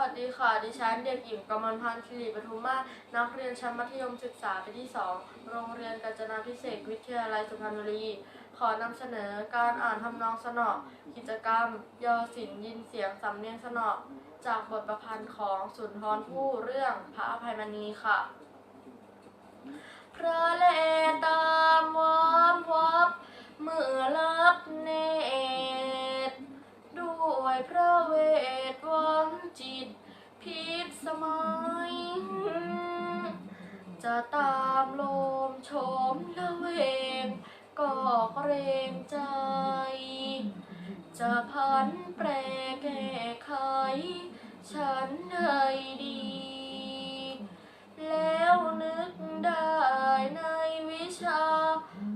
วัสดีค่ะ ดิฉันเด็กหญิงกมลพันธ์สิริปทุมมานักเรียนชั้นมัธยมศึกษาปีที่ 2 โรงเรียนกาญจนาพิเศษวิทยาลัยสุพรรณบุรี ขอนำเสนอการอ่านทำนองสนอ กิจกรรม ยอศิลยินเสียงสำเนียงสนอ จากบทประพันธ์ของสุนทรภู่เรื่องพระอภัยมณีค่ะพระแลตามวามวับเมื่อรับเนตรด้วยพระเว มัยจะตามลมชมละเวงก็เกรงใจ จะพันแปรแก้ไข ฉันให้ดี แล้วนึกได้ในวิชา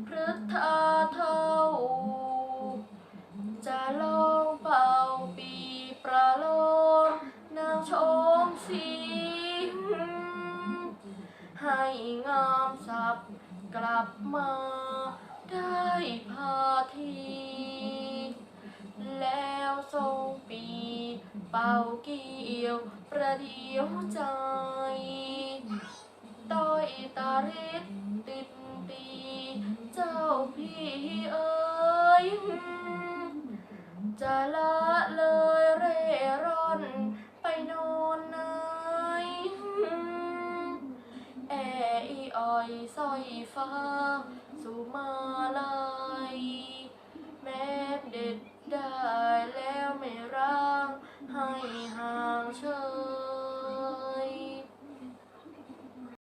พฤทธาเท่า จะลองเป่าปีประโลมนางชม สีให้งามสับกลับมาได้พาที แล้วทรงปีเป่าเกี่ยวประเดียวใจต้อยตาริดติดตีเจ้าพี่ สร้อยฟ้า สุมาลัย